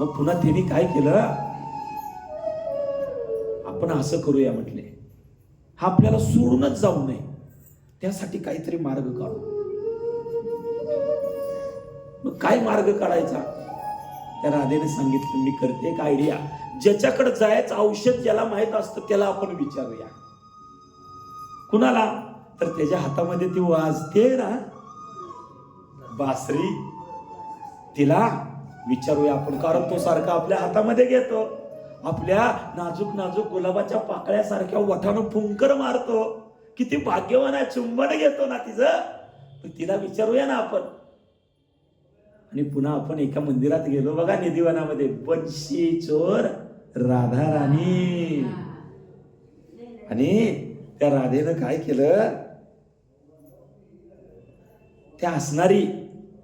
मग पुन्हा त्यांनी काय केलं? आपण असं करूया म्हटले. हा आपल्याला सोडूनच जाऊ नये. त्यासाठी काहीतरी मार्ग काढू. मग काय मार्ग काढायचा? त्या राधेने सांगितलं मी करते एक आयडिया ज्याच्याकडे जायचं औषध ज्याला माहीत असतं त्याला आपण विचारूया. कुणाला? तर त्याच्या हातामध्ये ती वाजते ना. बासरी. तिला? विचारूया आपण कारण तो सारखा आपल्या हातामध्ये घेतो. आपल्या नाजूक नाजूक गुलाबाच्या पाकळ्यासारख्या वठानं फुंकर मारतो. किती भाग्यवान आहे चुंबन घेतो ना तिचं. तिला विचारूया ना आपण. आणि पुन्हा आपण एका मंदिरात गेलो बघा निधिवनामध्ये. बनशी चोर राधा राणी. आणि त्या राधेनं काय केलं? त्या असणारी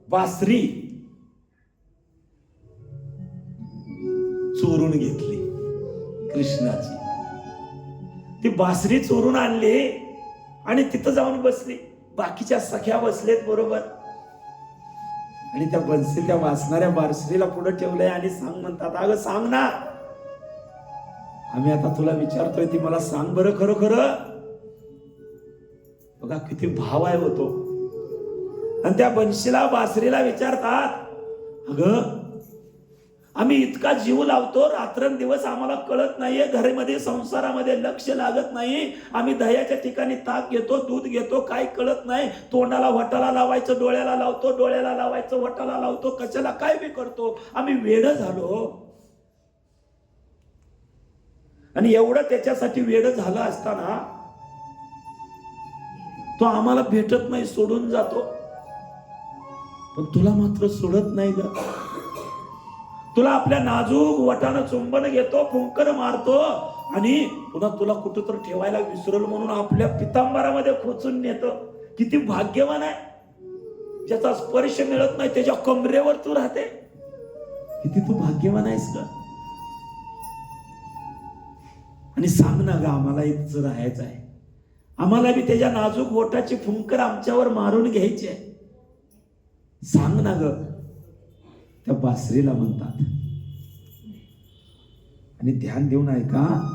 बासरी चोरून घेतली. कृष्णाची. ती बासरी चोरून आणली आणि तिथं जाऊन बसली. बाकीच्या सख्या बसलेत बरोबर. आणि त्या बनसे त्या वाचणाऱ्या बारसरीला पुढे ठेवलंय आणि सांग म्हणतात अगं सांग ना. आम्ही आता तुला विचारतोय ती मला सांग बरं खरं खरं. बघा किती भाव आहे होतो आणि त्या बनशीला बासरीला विचारतात अगं आम्ही इतका जीव लावतो रात्रंदिवस आम्हाला कळत नाहीये घरामध्ये संसारामध्ये लक्ष लागत नाही. आम्ही दह्याच्या ठिकाणी ताक घेतो दूध घेतो काय कळत नाही. तोंडाला वटाला लावायचं डोळ्याला लावतो डोळ्याला लावायचं वटाला लावतो कशाला काय बी करतो. आम्ही वेड झालो. आणि एवढं त्याच्यासाठी वेड झालं असताना तो आम्हाला भेटत नाही सोडून जातो. पण तुला मात्र सोडत नाही ग. तुला आपल्या नाजूक वटानं चुंबन घेतो फुंकर मारतो आणि पुन्हा तुला कुठं तर ठेवायला विसरल म्हणून आपल्या पितांबरामध्ये खोचून नेतो. किती भाग्यवान आहे. ज्याचा स्पर्श मिळत नाही त्याच्या कमरेवर तू राहते. किती तू भाग्यवान आहेस का आणि सांग ना ग आम्हाला इथं राहायचं आहे. आम्हाला बी त्याच्या नाजूक बोटाची फुंकर आमच्यावर मारून घ्यायची आहे. सांग ना ग त्या बासरीला म्हणतात. आणि ध्यान देऊन ऐका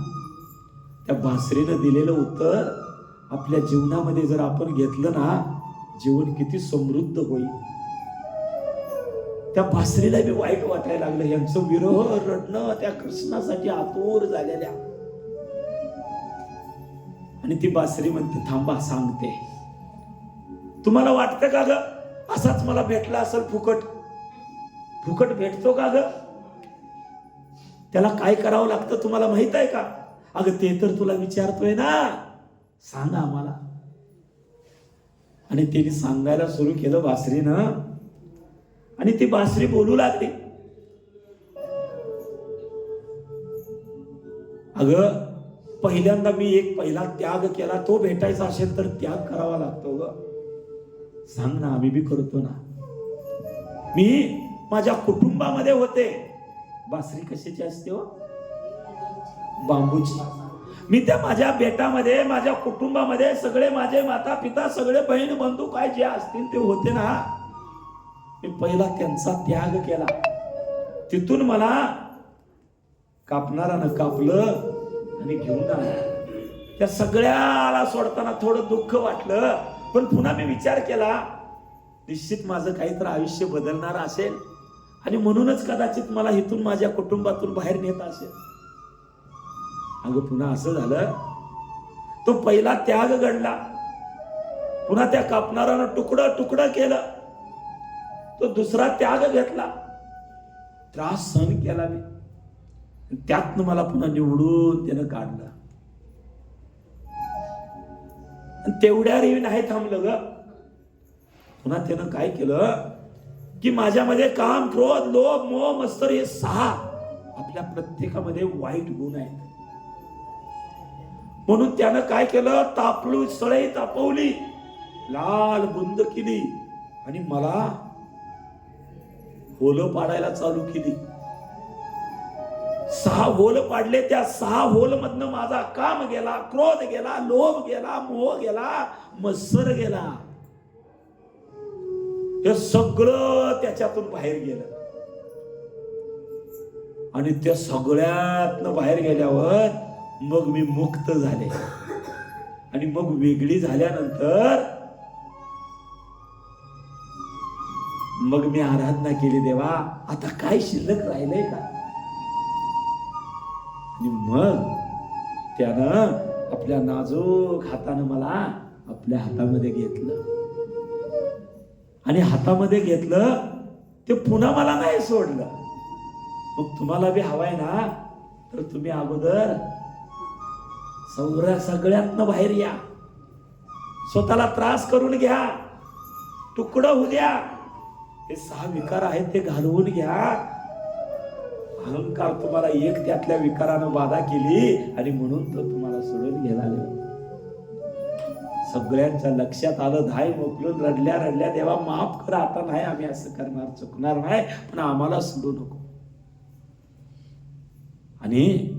त्या बासरीनं दिलेलं उत्तर आपल्या जीवनामध्ये जर आपण घेतलं ना जीवन किती समृद्ध होईल. त्या बासरीला बी वाईट वाटायला लागलं. यांचं विरह रडणं त्या कृष्णासाठी आतोर झालेल्या. आणि ती बासरी म्हणते थांबा सांगते. तुम्हाला वाटतं का ग? असाच मला भेटला असेल फुकट. फुकट भेटतो का ग? त्याला काय करावं लागतं तुम्हाला माहीत आहे का? अगं ते तर तुला विचारतोय ना. सांगा आम्हाला. आणि तिने सांगायला सुरू केलं बासरीनं. आणि ती बासरी बोलू लागली. अगं पहिल्यांदा मी एक पहिला त्याग केला तो भेटायचा असेल तर त्याग करावा लागतो ग. सांग ना आम्ही बी करतो ना. मी माझ्या कुटुंबामध्ये होते. बासरी कशाची असते हो? बांबूची. मी त्या माझ्या बेटामध्ये माझ्या कुटुंबामध्ये सगळे माझे माता पिता सगळे बहीण बंधू काय जे असतील ते होते ना. मी पहिला त्यांचा त्याग केला. तिथून मला कापणारानं कापलं आणि घेऊन आला. त्या सगळ्याला सोडताना थोडं दुःख वाटलं. पण पुन्हा मी विचार केला निश्चित माझं काहीतरी आयुष्य बदलणार असेल. आणि म्हणूनच कदाचित मला इथून माझ्या कुटुंबातून बाहेर नेत असेल. अगं पुन्हा असं झालं. तो पहिला त्याग घडला. पुन्हा त्या कापणारानं तुकडं तुकडं केलं. तो दुसरा त्याग घेतला. त्रास सहन केला मी. त्यातनं मला पुन्हा निवडून त्यानं काढलं. आणि तेवढ्या रेवी नाही थांबलं ग. पुन्हा त्यानं काय केलं? की माझ्यामध्ये काम क्रोध लोभ मोह मस्तर हे सहा आपल्या प्रत्येकामध्ये वाईट गुण आहेत. म्हणून त्यानं काय केलं? तापलू सळई तापवली लाल बुंद केली आणि मला होल पाडायला चालू केली. सहा होल पाडले त्या सहा होल मधनं माझा काम गेला क्रोध गेला लोभ गेला मोह गेला मत्सर गेला. हे सगळं त्याच्यातून बाहेर गेलं. आणि त्या सगळ्यातनं बाहेर गेल्यावर मग मी मुक्त झाले. आणि मग वेगळी झाल्यानंतर मग मी आराधना केली देवा आता काय शिल्लक राहिलंय का? आणि मग त्यानं आपल्या नाजूक हातानं मला आपल्या हातामध्ये घेतलं. आणि हातामध्ये घेतलं ते पुन्हा मला नाही सोडलं. मग तुम्हाला बी हवाय ना तर तुम्ही अगोदर सौर सगळ्यातनं बाहेर या. स्वतःला त्रास करून घ्या. तुकडं होऊ द्या. हे सहा विकार आहेत ते घालवून घ्या. अहंकार तुम्हाला एक त्यातल्या विकारानं बाधा केली आणि म्हणून तो तुम्हाला सोडून घ्यायला लागला. सगळ्यांच्या लक्षात आलं धाय मोकलून रडल्या रडल्या देवा माफ कर आता नाही आम्ही असं करणार चुकणार नाही पण आम्हाला सोडू नको. आणि